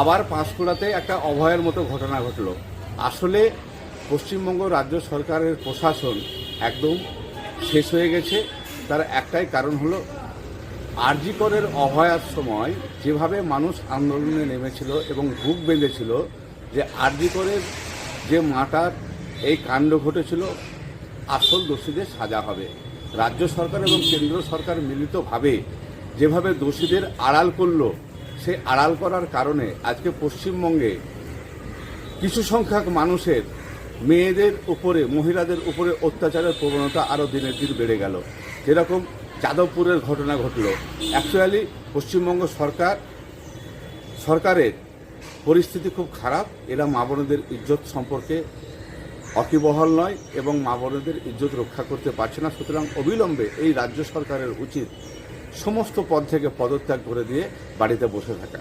আবার পাঁশকুড়াতে একটা অভয়ের মতো ঘটনা ঘটলো। আসলে পশ্চিমবঙ্গ রাজ্য সরকারের প্রশাসন একদম শেষ হয়ে গেছে। তার একটাই কারণ হলো আরজিকরের অভয়ার সময় যেভাবে মানুষ আন্দোলনে নেমেছিল এবং বুক বেঁধেছিল, যে আরজিকরের যে মাটার এই কাণ্ড ঘটেছিল, আসল দোষীদের সাজা হবে। রাজ্য সরকার এবং কেন্দ্র সরকার মিলিতভাবে যেভাবে দোষীদের আড়াল করল সেই আড়াল করার কারণে আজকে পশ্চিমবঙ্গে কিছু সংখ্যক মানুষের মেয়েদের উপরে, মহিলাদের উপরে অত্যাচারের প্রবণতা আরও দিনের দিন বেড়ে গেল। যেরকম যাদবপুরের ঘটনা ঘটল। অ্যাকচুয়ালি পশ্চিমবঙ্গ সরকার, সরকারের পরিস্থিতি খুব খারাপ। এরা মা বোনদের ইজ্জত সম্পর্কে অকিবহল নয় এবং মা বোনদের ইজ্জত রক্ষা করতে পারছে না। সুতরাং অবিলম্বে এই রাজ্য সরকারের উচিত সমস্ত পদ থেকে পদত্যাগ করে দিয়ে বাড়িতে বসে থাকা।